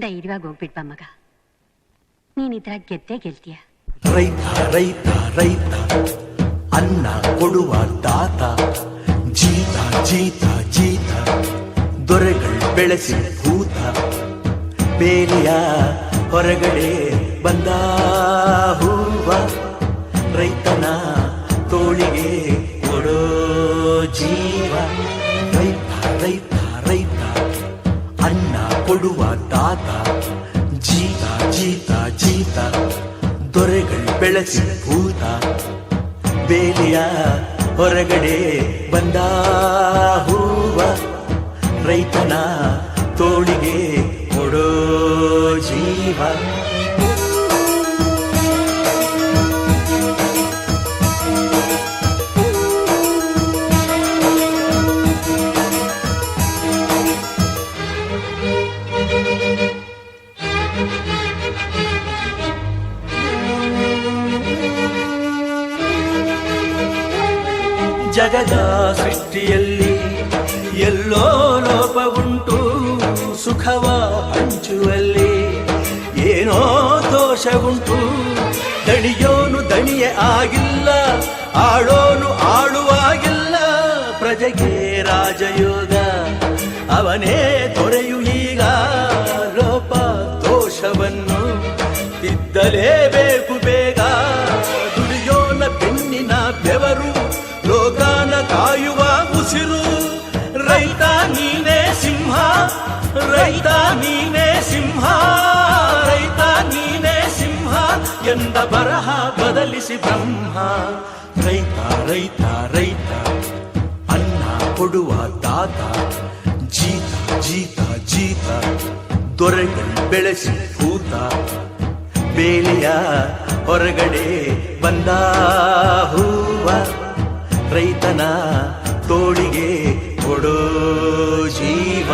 ಧೈರ್ಯವಾಗಿ ಹೋಗ್ಬಿಟ್ಟ ಮಗ. ನೀನ್ ಇದ್ರ ಗೆದ್ದೇ ಗೆಲ್ತೀಯ. ರೈತ ರೈತ ರೈತ, ಅನ್ನ ಕೊಡುವ ದಾತ, ಜೀತ ಜೀತ ಜೀತ, ದೊರೆಗಳು ಬೆಳೆಸಿ ಭೂತ, ಬೇಲಿಯ ಹೊರಗಡೆ ಬಂದ ಹೂವ, ರೈತನ ತೋಳಿಗೆ ಕೊಡೋ ಜೀವ. ದಾತ ಜೀತ ಜೀತ ಜೀತ ದೊರೆಗಳು ಬೆಳೆಸಿ ಭೂತ ಬೇಲಿಯ ಹೊರಗಡೆ ಬಂದ ಹೂವ ರೈತನ ತೋಳಿಗೆ ಜಗದ ಸೃಷ್ಟಿಯಲ್ಲಿ ಎಲ್ಲೋ ಲೋಪ ಉಂಟು, ಸುಖವ ಹಂಚುವಲ್ಲಿ. ಏನೋ ದೋಷ ಉಂಟು, ದಣಿಯೋನು ದಣಿಯೇ ಆಗಿಲ್ಲ, ಆಳೋನು ಆಳುವಾಗಿಲ್ಲ. ಪ್ರಜೆಗೆ ರಾಜಯೋಗ, ಅವನೇ ದೊರೆಯು ಈಗ ಲೋಪ ದೋಷವನ್ನು ತಿದ್ದಲೇಬೇಕು ಬೇಗ. ದುಡಿಯೋನ ಬೆನ್ನಿನ ಬೆವರು ಉಸಿರು ರೈತ ನೀನೇ ಸಿಂಹ, ರೈತ ನೀನೇ ಸಿಂಹ, ರೈತ ನೀನೇ ಸಿಂಹ ಎಂದ ಬರಹ ಬದಲಿಸಿ ಬ್ರಹ್ಮ. ರೈತ ರೈತ ರೈತ, ಅನ್ನ ಕೊಡುವ ತಾತ ಜೀತ ಜೀತ ಜೀತ ದೊರೆಗಳು ಬೆಳೆಸಿ ಭೂತ, ಬೇಲಿಯ ಹೊರಗಡೆ ಬಂದ ಹೂವ, ರೈತನ ತೋಳಿಗೆ ಕೊಡೋ ಜೀವ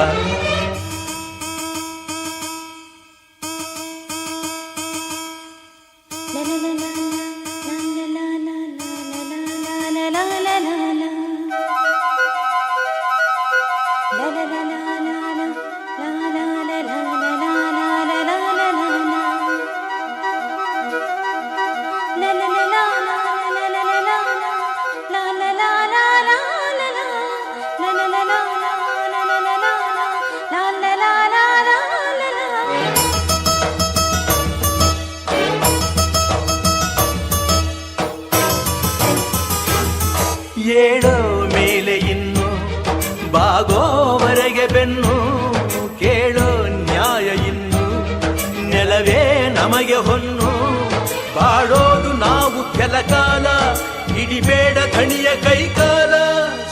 ಏಳೋ ಬೆನ್ನು, ಕೇಳೋ ನ್ಯಾಯ ಇನ್ನು. ನೆಲವೇ ನಮಗೆ ಹೊನ್ನು ಬಾಳೋದು ನಾವು ಕೆಲ ಕಾಲ ಹಿಡಿಬೇಡ ಕಣಿಯ ಕೈಕಾಲ,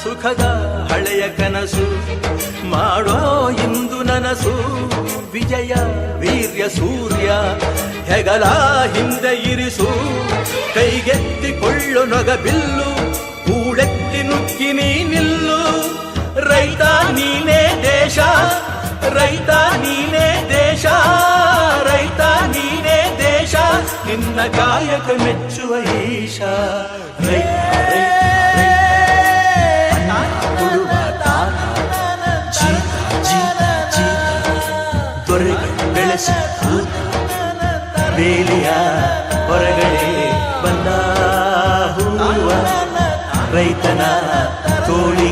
ಸುಖದ ಹಳೆಯ ಕನಸು. ಮಾಡೋ ಇಂದು ನನಸು, ವಿಜಯ ವೀರ್ಯ ಸೂರ್ಯ. ಹೆಗಲ ಹಿಂದೆ ಇರಿಸು, ಕೈಗೆತ್ತಿಕೊಳ್ಳು ನೊಗ ಬಿಲ್ಲು ಕೂಡೆತ್ತಿ ನುಕ್ಕಿ ನೀ ನಿಲ್ಲು. ರೈತ ನೀನೇ ದೇಶ ರೈತ ನೀನೇ ದೇಶ ರೈತ ನೀನೇ ದೇಶ ನಿನ್ನ ಕಾಯಕ ಮೆಚ್ಚುವ ಈಶ ರೈತ, ರೈತ, ರೈತ. ಅನ್ನ ಕೊಡುವ ತಾತ. ಜೀತ, ಜೀತ, ಜೀತ. ದೊರೆಗಳು ಬೆಳೆಸಿ ಭೂತ. ಬೇಲಿಯ ಹೊರಗಡೆ ಬಂದ ಹೂವ ರೈತನ ತೋಳಿಗೆ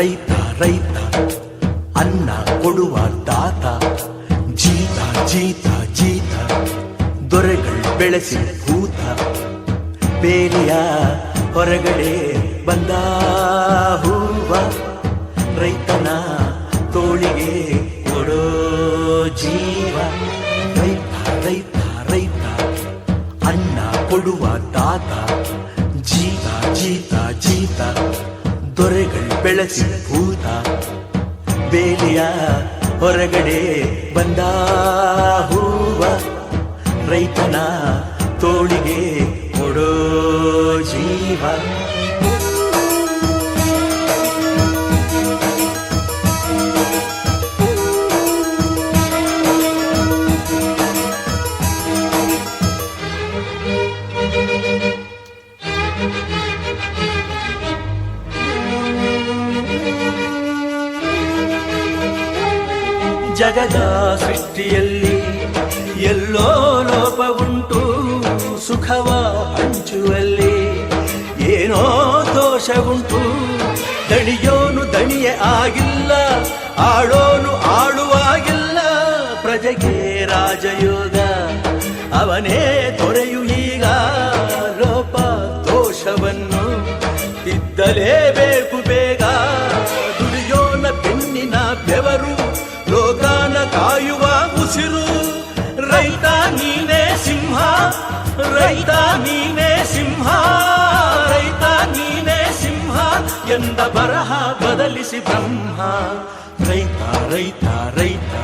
ರೈತ ರೈತ ಅನ್ನ ಕೊಡುವ ದಾತ. ಜೀತ ಜೀತ ಜೀತ ದೊರೆಗಳು ಬೆಳೆಸಿ ಭೂತ. ಬೇಲಿಯ ಹೊರಗಡೆ ಬಂದ ಬೆಳೆಸಿ ಭೂತ ಬೇಲಿಯ ಹೊರಗಡೆ ಬಂದ ಹೂವ ರೈತನ ತೋಳಿಗೆ ಕೊಡೋ ಜೀವ. ಜಗದ ಸೃಷ್ಟಿಯಲ್ಲಿ ಎಲ್ಲೋ ಲೋಪ ಉಂಟು, ಸುಖವ ಹಂಚುವಲ್ಲಿ. ಏನೋ ದೋಷವುಂಟು ದಣಿಯೋನು ದಣಿಯೇ ಆಗಿಲ್ಲ ಆಳೋನು ಆಳುವಾಗಿಲ್ಲ ಪ್ರಜೆಗೆ ರಾಜಯೋಗ, ಅವನೇ ತೊರೆಯು ಈಗ. ಲೋಪ ದೋಷವನ್ನು ತಿದ್ದಲೇಬೇಕು ಬೇಗ. ರೈತ ನೀನೇ ಸಿಂಹ ರೈತ ನೀನೇ ಸಿಂಹ ಎಂದ ಬರಹ ಬದಲಿಸಿ ಬ್ರಹ್ಮ ರೈತ ರೈತ ರೈತ